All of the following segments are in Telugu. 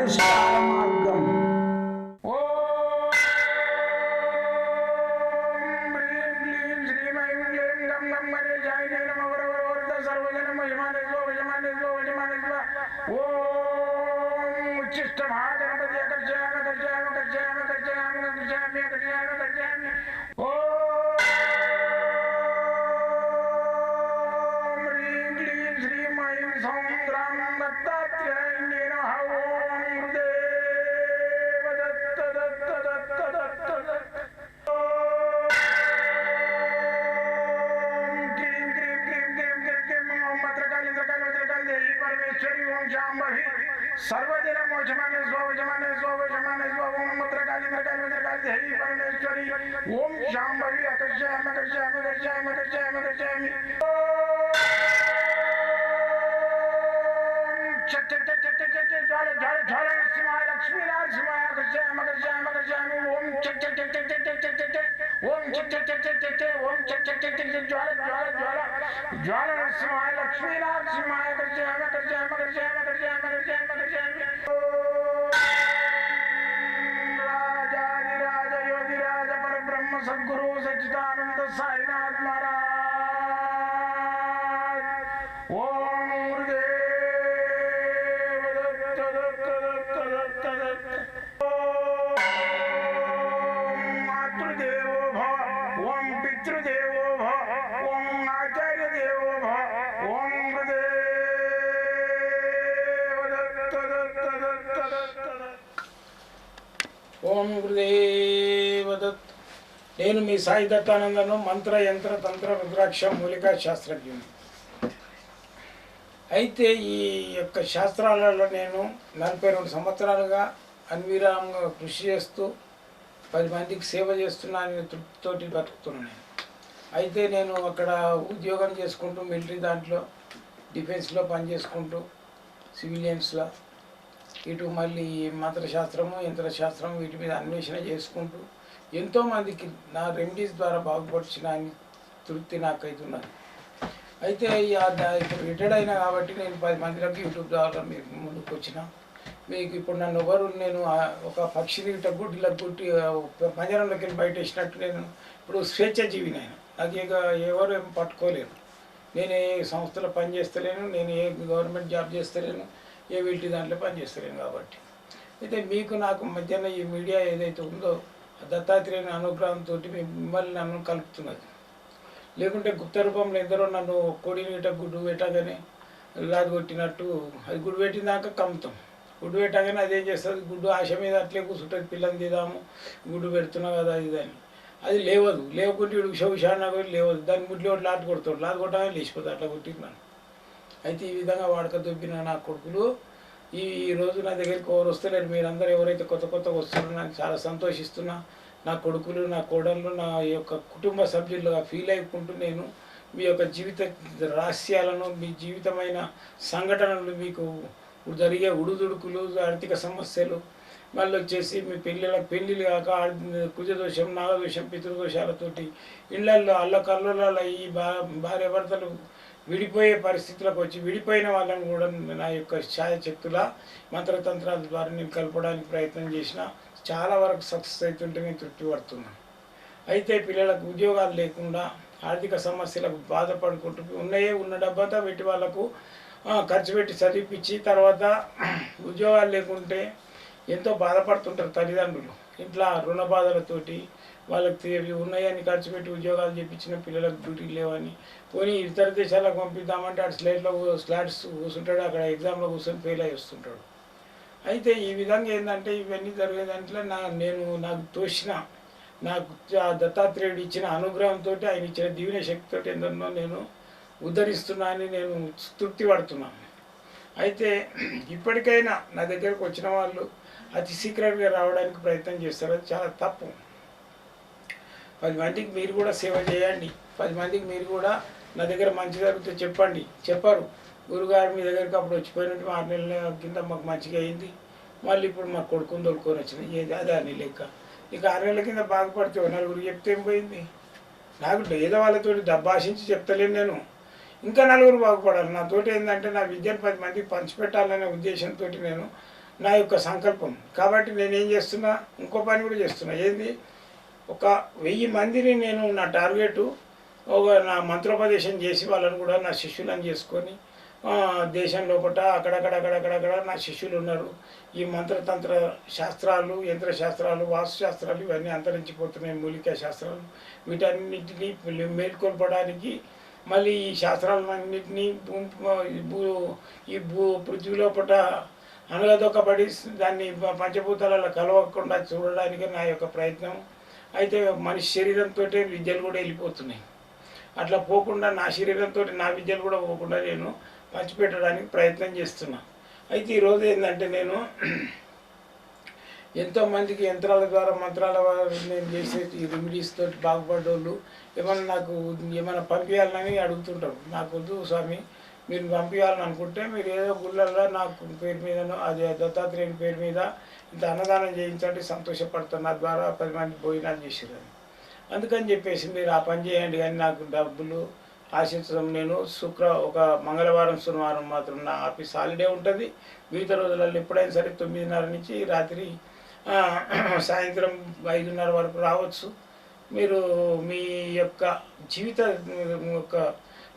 There's God जमाने स्वामी जमाने स्वामी जमाने स्वामी ओम मत्र काली मत्र काली मत्र काली हरि परमेश्वरी ओम श्याम भवी अकर्षयाम अकर्षयाम अकर्षयाम अकर्षयाम अकर्षयाम ज्वाल ज्वाल ज्वाल सिमाय लक्ष्मी लाल सिमाय अकर्षयाम अकर्षयाम अकर्षयाम ओम चक चक चक चक चक ओम चक चक चक चक ज्वाला ज्वाला ज्वाला ज्वाला लक्ष्मी हम हम हम हम हम हम ఓం గురుదేవదత్ నేను మీ సాయి దత్తానందను మంత్ర యంత్ర తంత్ర రుద్రాక్ష మూలికా శాస్త్రజ్ఞుని. అయితే ఈ యొక్క శాస్త్రాలలో నేను నలభై రెండు సంవత్సరాలుగా అన్విరామంగా కృషి చేస్తూ పది మందికి సేవ చేస్తున్నానని తృప్తితోటి బతుకుతున్నాను అయితే నేను అక్కడ ఉద్యోగం చేసుకుంటూ మిలిటరీ దాంట్లో డిఫెన్స్లో పనిచేసుకుంటూ సివిలియన్స్లో ఇటు మళ్ళీ మంత్రశాస్త్రము యంత్రశాస్త్రం వీటి మీద అన్వేషణ చేసుకుంటూ ఎంతోమందికి నా రెమెడీస్ ద్వారా బాగుపరిచిన తృప్తి నాకైతున్నది. అయితే ఇప్పుడు రిటైర్డ్ అయినా కాబట్టి నేను పది మందిలకు యూట్యూబ్ ద్వారా మీకు ముందుకు వచ్చిన మీకు ఇప్పుడు నన్ను ఎవరు నేను ఒక పక్షిని ఇట్లా గుడ్డిలా గుట్టి పంజరంలోకి వెళ్ళి బయట వేసినట్టు నేను ఇప్పుడు స్వేచ్ఛజీవి నేను. నాకు ఇక ఎవరు ఏం పట్టుకోలేరు. నేను ఏ సంస్థలో పని చేస్తలేను నేను ఏ గవర్నమెంట్ జాబ్ చేస్తలేను ఏ వీటి దాంట్లో పనిచేస్తలేను కాబట్టి. అయితే మీకు నాకు మధ్యన ఈ మీడియా ఏదైతే ఉందో ఆ దత్తాత్రేయుని అనుగ్రహంతో మిమ్మల్ని నన్ను కలుపుతున్నది. లేకుంటే గుప్త రూపంలో ఎందరో నన్ను కొడిని గుడ్డు పెట్టగానే లాది కొట్టినట్టు అది గుడ్డు పెట్టినాక కమ్ముతాం. గుడ్డు పెట్టగానే అదేం చేస్తుంది? గుడ్డు ఆశ మీద అట్లే కూర్చుంటుంది పిల్లని తీదాము గుడ్డు పెడుతున్నావు కదా ఇది అని. అది లేవదు. లేకుంటే ఇడు ఉష ఉషాన కూడా లేవదు. దాని గుడ్లు లాట్ కొడుతాడు. లాట్ కొట్టగానే లేచిపోతుంది అట్లా కొట్టినాను అయితే ఈ విధంగా వాడక దొబ్బిన నా కొడుకులు ఈ ఈ రోజు నా దగ్గరికి ఎవరు వస్తలేరు. మీరందరూ ఎవరైతే కొత్త కొత్త వస్తున్నారో నాకు చాలా సంతోషిస్తున్నా. నా కొడుకులు నా కోడళ్ళు నా యొక్క కుటుంబ సభ్యులుగా ఫీల్ అయికుంటూ నేను మీ యొక్క జీవిత రహస్యాలను మీ జీవితమైన సంఘటనలు మీకు జరిగే ఉడుదుడుకులు ఆర్థిక సమస్యలు మళ్ళీ వచ్చేసి మీ పెళ్ళిళ్ళ పెళ్ళిళ్ళు కాక కుజదోషం నాగదోషం పితృదోషాలతోటి ఇళ్ళల్లో అల్లకల్లలో ఈ భా భార్య భర్తలు విడిపోయే పరిస్థితులకు వచ్చి విడిపోయిన వాళ్ళని కూడా నా యొక్క ఛాయశక్తుల మంత్రతంత్రాల ద్వారా నేను కలపడానికి ప్రయత్నం చేసిన చాలా వరకు సక్సెస్ అవుతుంటే నేను తృప్తి పడుతున్నాను. అయితే పిల్లలకు ఉద్యోగాలు లేకుండా ఆర్థిక సమస్యలకు బాధపడుకుంటూ ఉన్నాయే ఉన్న డబ్బంతా పెట్టి వాళ్ళకు ఖర్చు పెట్టి చదివిపించి తర్వాత ఉద్యోగాలు లేకుంటే ఎంతో బాధపడుతుంటారు తల్లిదండ్రులు. ఇట్లా రుణ బాధలతోటి వాళ్ళకి ఉన్నాయని ఖర్చు పెట్టి ఉద్యోగాలు చేపించిన పిల్లలకు డ్యూటీ లేవని. పోనీ ఇతర దేశాలకు పంపిద్దామంటే అటు స్లేట్లో స్లాట్స్ కూర్చుంటాడు అక్కడ ఎగ్జామ్లో కూర్చొని ఫెయిల్ అయి వస్తుంటాడు. అయితే ఈ విధంగా ఏంటంటే ఇవన్నీ జరిగే దాంట్లో నా నేను నాకు తోచిన నాకు ఆ దత్తాత్రేయుడు ఇచ్చిన అనుగ్రహంతో ఆయన ఇచ్చిన దీవెన శక్తితో ఎందరినో నేను ఉద్ధరిస్తున్నా అని నేను తృప్తి పడుతున్నాను. అయితే ఇప్పటికైనా నా దగ్గరకు వచ్చిన వాళ్ళు అతి సీక్రెట్గా రావడానికి ప్రయత్నం చేస్తారు. అది చాలా తప్పు. పది మందికి మీరు కూడా సేవ చేయండి. పది మందికి మీరు కూడా నా దగ్గర మంచి జరిగితే చెప్పండి. చెప్పారు. గురుగారు మీ దగ్గరికి అప్పుడు వచ్చిపోయినట్టు ఆరు నెలల కింద మాకు మంచిగా అయింది. మళ్ళీ ఇప్పుడు మాకు కొడుకుని దొరుకుని వచ్చింది ఏది అదే అని లెక్క. ఇక ఆరు నెలల కింద బాధపడితే నలుగురు చెప్తే ఏం పోయింది? నాకు లేదా వాళ్ళతో దబ్బాషించి చెప్తలేను నేను. ఇంకా నలుగురు బాగుపడాలి. నాతోటి ఏంటంటే నా విద్యను పది మందికి పంచిపెట్టాలనే ఉద్దేశంతో నేను నా యొక్క సంకల్పం. కాబట్టి నేనేం చేస్తున్నా ఇంకో పని కూడా చేస్తున్నా. ఏంది? ఒక వెయ్యి మందిని నేను నా టార్గెట్ ఒక నా మంత్రోపదేశం చేసి వాళ్ళని కూడా నా శిష్యులను చేసుకొని దేశం లోపల అక్కడక్కడ అక్కడక్కడక్కడ నా శిష్యులు ఉన్నారు. ఈ మంత్రతంత్ర శాస్త్రాలు యంత్ర శాస్త్రాలు వాస్తు శాస్త్రాలు ఇవన్నీ అంతరించిపోతున్నాయి మూలికా శాస్త్రాలు. వీటన్నిటిని మేల్కొల్పడానికి మళ్ళీ ఈ శాస్త్రాలన్నింటినీ భూ- ఈ భూ పృథ్వీ లోపల అనగదొక్కబడి దాన్ని పంచభూతాలలో కలవకుండా చూడడానికి నా యొక్క ప్రయత్నం. అయితే మనిషి శరీరంతో విద్యలు కూడా వెళ్ళిపోతున్నాయి. అట్లా పోకుండా నా శరీరంతో నా విద్యలు కూడా పోకుండా నేను పంచిపెట్టడానికి ప్రయత్నం చేస్తున్నా. అయితే ఈరోజు ఏంటంటే నేను ఎంతోమందికి యంత్రాల ద్వారా మంత్రాల ద్వారా నేను చేసే ఈ రెమెడీస్ తోటి బాగుపడ్డోళ్ళు ఏమైనా నాకు ఏమైనా పంపించాలని అడుగుతుంటారు. నాకు వద్దు స్వామి మీరు పంపించాలని అనుకుంటే మీరు ఏదో గుళ్ళల్లో నాకు పేరు మీదనో అదే దత్తాత్రేయుని పేరు మీద ఇంత అన్నదానం చేయించండి సంతోషపడుతున్న నా ద్వారా పది మంది భోజనాలు చేసిరని అందుకని చెప్పేసి మీరు ఆ పని చేయండి కానీ నాకు డబ్బులు ఆశించడం. నేను శుక్ర ఒక మంగళవారం శనివారం మాత్రం నా ఆఫీస్ హాలిడే ఉంటుంది. మిగతా రోజులలో ఎప్పుడైనా సరే తొమ్మిదిన్నర నుంచి రాత్రి సాయంత్రం ఐదున్నర వరకు రావచ్చు. మీరు మీ యొక్క జీవిత యొక్క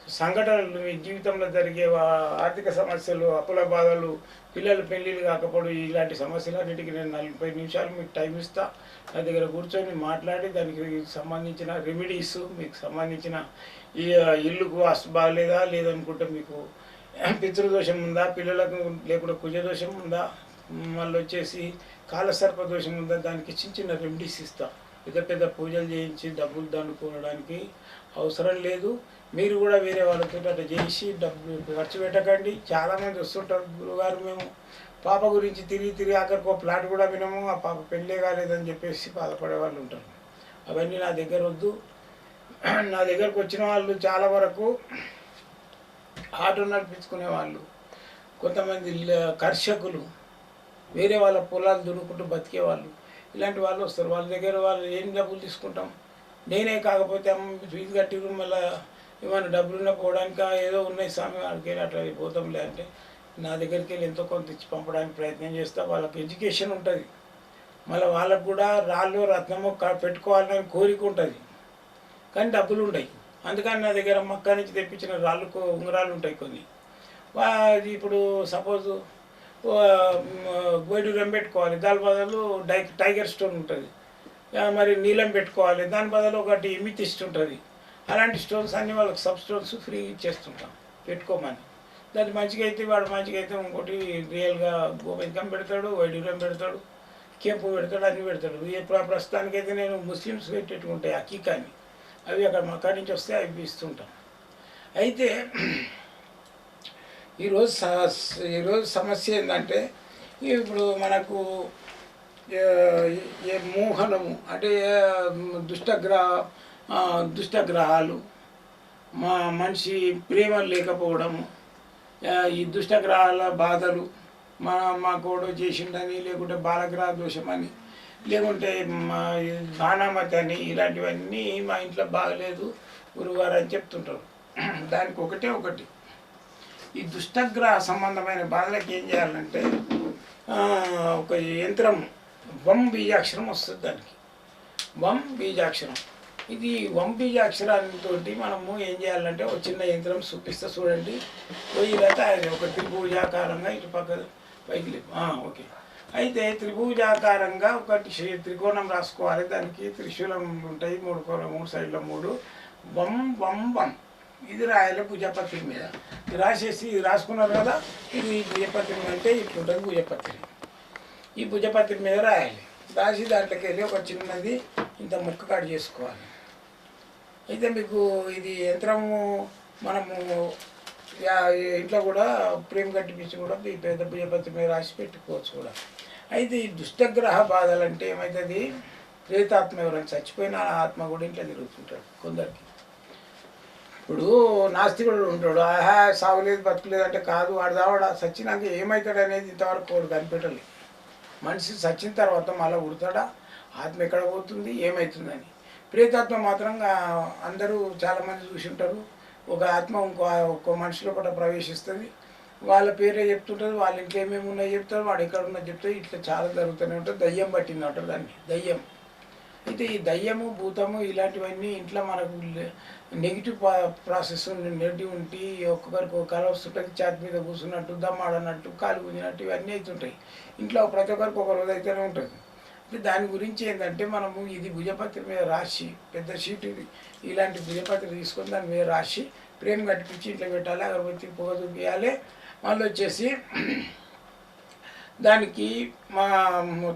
సంఘటనలు మీ జీవితంలో జరిగే వా- ఆర్థిక సమస్యలు అప్పుల బాధలు పిల్లల పెళ్ళిళ్ళు కాకపోవడం ఇలాంటి సమస్యలు సమస్యలన్నిటికీ నేను నలభై నిమిషాలు మీకు టైం ఇస్తా. నా దగ్గర కూర్చొని మాట్లాడి దానికి సంబంధించిన రెమెడీస్ మీకు సంబంధించిన ఈ ఇల్లుకు వాస్తు బాగలేదా లేదనుకుంటే మీకు పితృదోషం ఉందా పిల్లలకు లేకుండా కుజదోషం ఉందా మళ్ళీ వచ్చేసి కాలసర్ప దోషం ఉందా దానికి చిన్న చిన్న రెమెడీస్ ఇస్తా. పెద్ద పెద్ద పూజలు చేయించి డబ్బులు దండుకోవడానికి అవసరం లేదు. మీరు కూడా వేరే వాళ్ళతో అట్లా చేసి డబ్బులు ఖర్చు పెట్టకండి. చాలామంది వస్తుంటారు గురుగారు మేము. పాప గురించి తిరిగి తిరిగి ఆఖరికి ఒక ప్లాట్ కూడా వినము. ఆ పాప పెళ్ళే కాలేదని చెప్పేసి బాధపడే వాళ్ళు ఉంటారు. అవన్నీ నా దగ్గర వద్దు. నా దగ్గరకు వచ్చిన వాళ్ళు చాలా వరకు ఆటో నడిపించుకునే వాళ్ళు. కొంతమంది కర్షకులు. వేరే వాళ్ళ పొలాలు దున్నుకుంటూ బతికే వాళ్ళు. ఇలాంటి వాళ్ళు వస్తారు. వాళ్ళ దగ్గర వాళ్ళు ఏం డబ్బులు తీసుకుంటాం? నేనే కాకపోతే అమ్మ ఫీజు కట్టి మళ్ళీ ఏమైనా డబ్బులు ఉన్న పోవడానికి ఏదో ఉన్నాయి స్వామి వాళ్ళకి వెళ్ళి అట్లా పోతాంలే అంటే నా దగ్గరికి వెళ్ళి ఎంతో కొంత ఇచ్చి పంపడానికి ప్రయత్నం చేస్తా వాళ్ళకి ఎడ్యుకేషన్ ఉంటుంది. మళ్ళీ వాళ్ళకు కూడా రాళ్ళు రత్నము పెట్టుకోవాలని కోరిక ఉంటుంది. కానీ డబ్బులు ఉంటాయి అందుకని నా దగ్గర మక్క నుంచి తెప్పించిన రాళ్ళు ఉంగరాలు ఉంటాయి కొన్ని. ఇప్పుడు సపోజ్ గోయిడూరం పెట్టుకోవాలి. దాని బదులు డై టైగర్ స్టోన్ ఉంటుంది. మరి నీలం పెట్టుకోవాలి. దాని బదులు ఒకటి ఇమితిస్ట్ ఉంటుంది. అలాంటి స్టోన్స్ అన్నీ వాళ్ళకి సబ్ స్టోన్స్ ఫ్రీ ఇచ్చేస్తుంటాం పెట్టుకోమని. దాన్ని మంచిగా అయితే వాడు మంచిగా అయితే ఇంకోటి రియల్గా గోపెంకం పెడతాడు వైడ్యూరం పెడతాడు కేపు పెడతాడు అన్ని పెడతాడు. ఇప్పుడు ప్రస్తుతానికైతే నేను ముస్లిమ్స్ పెట్టేట్టుకుంటాయి అకీకాని అవి అక్కడ మక్కా నుంచి వస్తే అవి ఇస్తుంటాం. అయితే ఈరోజు స- ఈరోజు సమస్య ఏంటంటే ఇప్పుడు మనకు ఏ మోహనము అంటే దుష్టగ్రహ దుష్టగ్రహాలు మా మనిషి ప్రేమ లేకపోవడము ఈ దుష్టగ్రహాల బాధలు మా మా కోడు చేసిండని లేకుంటే బాలగ్రహ దోషమని లేకుంటే మా బాణామతి అని ఇలాంటివన్నీ మా ఇంట్లో బాగలేదు గురుగారు అని చెప్తుంటారు. దానికి ఒకటే ఒకటి. ఈ దుష్టగ్రహ సంబంధమైన బాధలకు ఏం చేయాలంటే ఒక యంత్రం వం బీజాక్షరం వస్తుంది దానికి. వం బీజాక్షరం. ఇది వం అక్షరాలతో మనము ఏం చేయాలంటే ఒక చిన్న యంత్రం చూపిస్తే చూడండి. పోయిలైతే ఆయన ఒక త్రిభుజాకారంగా ఇటు పక్క పైకి ఓకే. అయితే త్రిభుజాకారంగా ఒకటి త్రికోణం రాసుకోవాలి. దానికి త్రిశూలం ఉంటాయి. మూడు కోణం మూడు సైడ్ల మూడు. వం వం వం ఇది రాయాలి భుజపత్రి మీద. రాసేసి ఇది రాసుకున్నారు కదా ఇది భుజపత్రి అంటే ఇట్లుంటుంది భుజపత్రి. ఈ భుజపత్రి మీద రాయాలి. రాసి దాంట్లోకి వెళ్ళి ఒక చిన్నది ఇంత ముక్క కట్ చేసుకోవాలి. అయితే మీకు ఇది యంత్రము మనము ఇంట్లో కూడా ప్రేమ కట్టిపించి కూడా ఈ పెద్ద భుజపత్రి మీద రాసి పెట్టుకోవచ్చు కూడా. అయితే ఈ దుష్టగ్రహ బాధలు అంటే ఏమవుతుంది ప్రేతాత్మ ఎవరైనా చచ్చిపోయిన ఆత్మ కూడా ఇంట్లో తిరుగుతుంటాడు కొందరికి. ఇప్పుడు నాస్తికుడు ఉంటాడు ఆహా సాగులేదు బతకలేదు అంటే కాదు వాడు దావాడు సచ్చినాక ఏమవుతాడు అనేది ఇంతవరకు వాడు కనిపెట్టలేదు. మనిషి చచ్చిన తర్వాత మళ్ళీ ఉడతాడా ఆత్మ ఎక్కడ పోతుంది? ఏమవుతుందని ప్రేతాత్మ మాత్రం అందరూ చాలామంది చూసి ఉంటారు. ఒక ఆత్మ ఇంకో ఒక్కో మనిషి లోపల ప్రవేశిస్తుంది. వాళ్ళ పేరే చెప్తుంటారు వాళ్ళ ఇంట్లో ఏమేమి ఉన్నాయో చెప్తారు వాడు ఎక్కడ ఉన్నది చెప్తారు. ఇట్లా చాలా జరుగుతూనే ఉంటుంది. దయ్యం పట్టింది అంటారు దాన్ని. దయ్యం. అయితే ఈ దయ్యము భూతము ఇలాంటివన్నీ ఇంట్లో మనకు నెగిటివ్ ప్రాసెస్ నెగిటివ్ ఉంటే ఒక్కొక్కరికి ఒక కళ వస్తుంటుంది. చేతి మీద కూర్చున్నట్టు దమ్మాడన్నట్టు కాలు గుంజినట్టు ఇవన్నీ అవుతుంటాయి ఇంట్లో ప్రతి ఒక్కరికి ఒక రోజు అయితేనే ఉంటుంది. దాని గురించి ఏంటంటే మనము ఇది భుజపత్రి మీద రాసి పెద్ద షీట్ ఇది ఇలాంటి భుజపత్రి తీసుకొని దాని మీద రాసి ప్రేమ్ కట్టిపించి ఇంట్లో పెట్టాలి అగరబత్తి పొగ చూపించాలి మళ్ళీ వచ్చేసి దానికి మా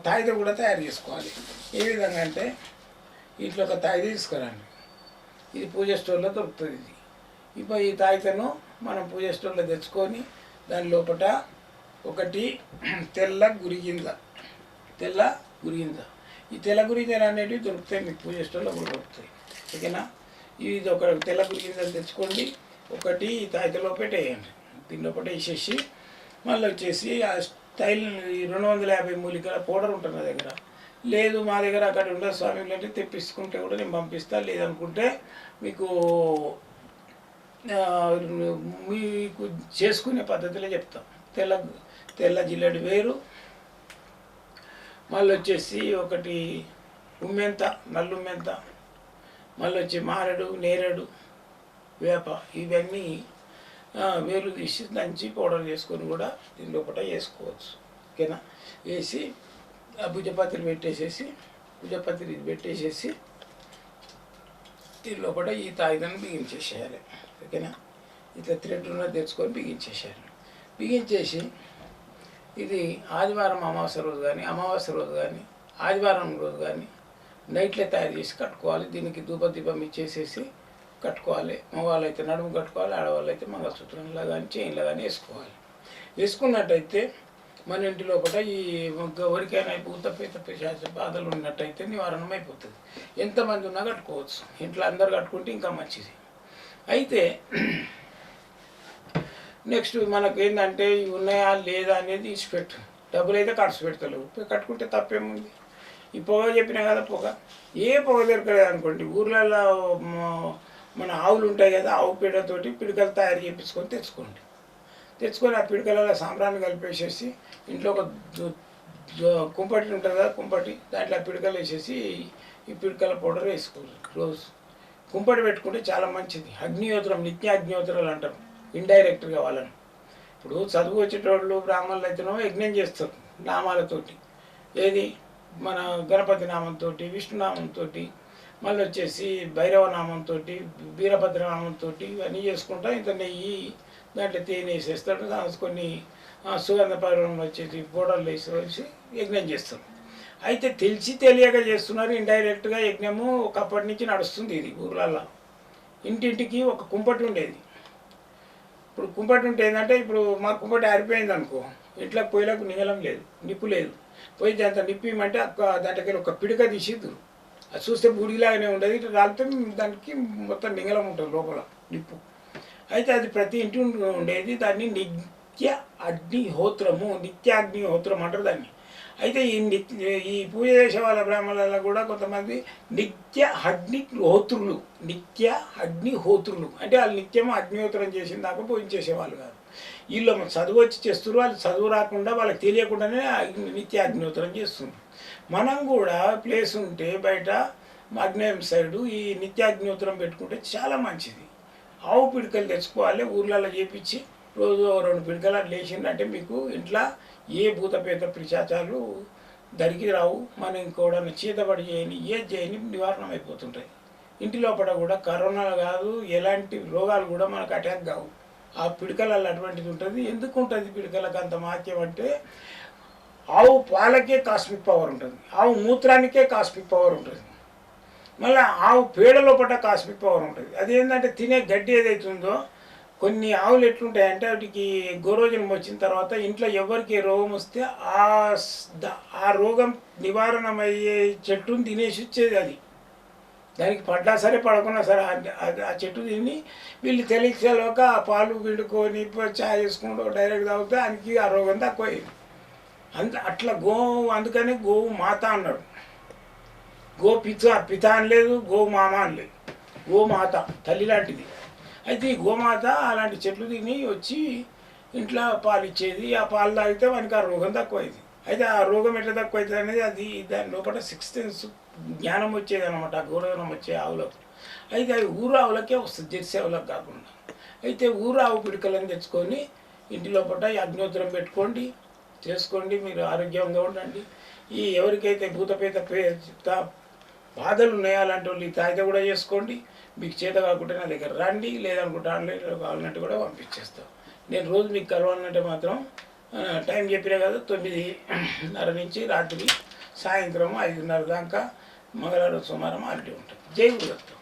తాయిద కూడా తయారు చేసుకోవాలి. ఏ విధంగా అంటే ఇట్లా ఒక తాయిద తీసుకురండి. ఇది పూజ స్టోర్లో దొరుకుతుంది ఇది. ఇప్పుడు ఈ తాయితను మనం పూజ స్టోర్లో తెచ్చుకొని దాని లోపల ఒకటి తెల్ల గురిగింజ తెల్ల గురిగింజ ఈ తెల్ల గురిగింజలు అనేటివి దొరుకుతాయి మీకు పూజ స్టోర్లో కూడా దొరుకుతాయి. ఓకేనా? ఇది ఒక తెల్ల గురిగింజలు తెచ్చుకోండి. ఒకటి ఈ తాయితలో పెట్టేయండి దీని లోపల వేసేసి మళ్ళీ వచ్చేసి ఆ స్టైల్ రెండు వందల యాభై మూలికల పౌడర్ ఉంటుంది నా దగ్గర. లేదు మా దగ్గర అక్కడ ఉండదు స్వామి అంటే తెప్పించుకుంటే కూడా నేను పంపిస్తా. లేదనుకుంటే మీకు మీకు చేసుకునే పద్ధతిలో చెప్తాం. తెల్ల తెల్ల జిల్లెడు వేరు మళ్ళీ వచ్చేసి ఒకటి ఉమ్మెంత నల్లుమ్మెంత మళ్ళీ వచ్చి మారడు నేరేడు వేప. ఇవన్నీ వేలు తీసి దంచి పౌడర్ చేసుకొని కూడా దీని లోపల వేసుకోవచ్చు. ఓకేనా? వేసి ఆ భుజపత్రి పెట్టేసేసి భుజపత్రి పెట్టేసేసి దీని లోపల ఈ తాయిదాన్ని బిగించేసేయాలి. ఓకేనా? ఇట్లా థ్రెడ్ ఉన్నది తెచ్చుకొని బిగించేసేయాలి. బిగించేసి ఇది ఆదివారం అమావాస్య రోజు కానీ అమావాస్య రోజు కానీ ఆదివారం రోజు కానీ నైట్లో తయారు చేసి కట్టుకోవాలి. దీనికి ధూప దీపం ఇచ్చేసేసి కట్టుకోవాలి. మగవాళ్ళు అయితే నడుము కట్టుకోవాలి ఆడవాళ్ళు అయితే మంగళసూత్రంలో కానీ చైన్లో కానీ వేసుకోవాలి. వేసుకున్నట్టయితే మన ఇంటి లోపల ఈ ఎవరికైనా భూత పీత పిశాచ బాధలు ఉన్నట్టయితే నివారణం అయిపోతుంది. ఎంతమంది ఉన్నా కట్టుకోవచ్చు. ఇంట్లో అందరు కట్టుకుంటే ఇంకా మంచిది. అయితే నెక్స్ట్ మనకు ఏంటంటే ఇవి ఉన్నాయా లేదా అనేది తీసి పెట్టు డబ్బులు అయితే ఖర్చు పెడతలేవు కట్టుకుంటే తప్పేముంది? ఈ పొగ చెప్పినా కదా పొగ. ఏ పొగ దొరకలేదు అనుకోండి ఊర్లలో మన ఆవులు ఉంటాయి కదా ఆవు పీడతోటి పిడకలు తయారు చేయించుకొని తెచ్చుకోండి. తెచ్చుకొని ఆ పిడకలలో సాంబ్రాన్ని కలిపేసేసి ఇంట్లో ఒక కుంపటి ఉంటుంది కదా కుంపటి దాంట్లో ఆ పిడకలు వేసేసి ఈ పిడకల పౌడర్ వేసుకోవాలి రోజు. కుంపటి పెట్టుకుంటే చాలా మంచిది. అగ్నియోత్రం నిత్య అగ్నియోత్రాలు అంటారు ఇండైరెక్ట్గా వాళ్ళని. ఇప్పుడు చదువు వచ్చేటోళ్ళు బ్రాహ్మణులు అయితేనో యజ్ఞం చేస్తారు నామాలతోటి. ఏది? మన గణపతి నామంతో విష్ణునామంతో మళ్ళీ వచ్చేసి భైరవ నామంతో వీరభద్ర నామంతో ఇవన్నీ చేసుకుంటా ఇంత నెయ్యి దాంట్లో తేనె వేసేస్తాడు కొన్ని సుగంధ పరిమళం వచ్చేసి పౌడర్లు వేసి వేసి యజ్ఞం చేస్తారు. అయితే తెలిసి తెలియక చేస్తున్నారు. ఇండైరెక్ట్గా యజ్ఞము ఒకప్పటి నుంచి నడుస్తుంది ఇది ఊర్లల్లో. ఇంటింటికి ఒక కుంపటి ఉండేది. ఇప్పుడు కుంపటి ఉంటే ఏంటంటే ఇప్పుడు మా కుంపటి ఆరిపోయింది అనుకో ఇంట్లో పొయ్యిలకు నిగలం లేదు నిప్పు లేదు. పోయి దాంతో నిప్పిమంటే దాంట్లోకి ఒక పిడుక తీసిద్దురు అది చూస్తే బూడిలాగానే ఉండదు. ఇట్లా రాలితే దానికి మొత్తం నిగలం ఉంటుంది లోపల నిప్పు. అయితే అది ప్రతి ఇంటి ఉండేది దాన్ని నిత్య అగ్నిహోత్రము నిత్యాగ్నిహోత్రం అంటారు దాన్ని. అయితే ఈ నిత్య ఈ పూజ చేసే వాళ్ళ బ్రాహ్మణులలో కూడా కొంతమంది నిత్య అగ్ని హోత్రులు నిత్య అగ్నిహోత్రులు అంటే వాళ్ళు నిత్యం అగ్నిహోత్రం చేసిన దాకా పూజించేసేవాళ్ళు కాదు. వీళ్ళు చదువు వచ్చి చేస్తున్నారు వాళ్ళు చదువు రాకుండా వాళ్ళకి తెలియకుండానే అగ్ని- నిత్య అగ్నిహోత్రం చేస్తున్నారు. మనం కూడా ప్లేస్ ఉంటే బయట అగ్నేయం సైడు ఈ నిత్య అగ్నిహోత్రం పెట్టుకుంటే చాలా మంచిది. ఆవు పిడకలు తెచ్చుకోవాలి ఊర్లలో చేపించి రోజు రెండు పిడకలు అట్లా వేసిండ్రంటే మీకు ఇంట్లో ఏ భూతపేత పిశాచాలు దరికి రావు మనం కూడా చీతబడి చేయని ఏ చేయని నివారణం అయిపోతుంటాయి ఇంటి లోపల కూడా కరోనా కాదు ఎలాంటి రోగాలు కూడా మనకు అటాక్ కావు. ఆ పిడకలలో అటువంటిది ఉంటుంది. ఎందుకు ఉంటుంది పిడకలకు అంత మహత్యం అంటే ఆవు పాలకే కాస్మిక్ పవర్ ఉంటుంది. ఆవు మూత్రానికే కాస్మిక్ పవర్ ఉంటుంది. మళ్ళీ ఆవు పేడ లోపల కాస్మిక్ పవర్ ఉంటుంది. అదేంటంటే తినే గడ్డి ఏదైతుందో కొన్ని ఆవులు ఎట్లుంటాయంటే వాటికి గోరోజనం వచ్చిన తర్వాత ఇంట్లో ఎవరికి రోగం వస్తే ఆ ద- ఆ రోగం నివారణమయ్యే చెట్టుని తినేసి వచ్చేది అది. దానికి పడ్డా సరే పడకున్నా సరే ఆ- ఆ- చెట్టు తిని వీళ్ళు తెలిసేలోక ఆ పాలు పిండుకొని చాయ్ చేసుకుంటూ డైరెక్ట్ తాగితే దానికి ఆ రోగం తక్కువైంది. అంత అట్లా గోవు అందుకని గోవు మాత అన్నాడు. గో పిత పిత అనలేదు గో మామ అనలేదు. గో గోమాత తల్లి లాంటిది. అయితే ఈ గోమాత అలాంటి చెట్లు తిని వచ్చి ఇంట్లో పాలు ఇచ్చేది. ఆ పాలు తాగితే మనకి ఆ రోగం తక్కువైంది. అయితే ఆ రోగం ఎట్లా తక్కువైతుంది అనేది అది దాని లోపల సిక్స్ సెన్స్ జ్ఞానం వచ్చేది అనమాట గౌరవం వచ్చే ఆవులకు. అయితే అవి ఊరు ఆవులకే వస్తుంది జెర్సీ ఆవులకు కాకుండా. అయితే ఊరు ఆవు పిడికలను తెచ్చుకొని ఇంటి లోపల ఈ పెట్టుకోండి. చేసుకోండి. మీరు ఆరోగ్యంగా ఉండండి. ఈ ఎవరికైతే భూతపేత పే బాధలు ఉన్నాయో అలాంటి వాళ్ళు ఈ తాయిత కూడా చేసుకోండి. మీకు చేత కాకుంటే నా దగ్గర రండి లేదనుకుంటే ఆన్లైన్లో కావాలన్నట్టు కూడా పంపించేస్తాం. నేను రోజు మీకు కలవాలంటే మాత్రం టైం చెప్పినా కదా తొమ్మిదిన్నర నుంచి రాత్రి సాయంత్రం ఐదున్నర దాకా మంగళవారం సోమవారం ఆల్రెడీ ఉంటుంది. జై గురుదత్తం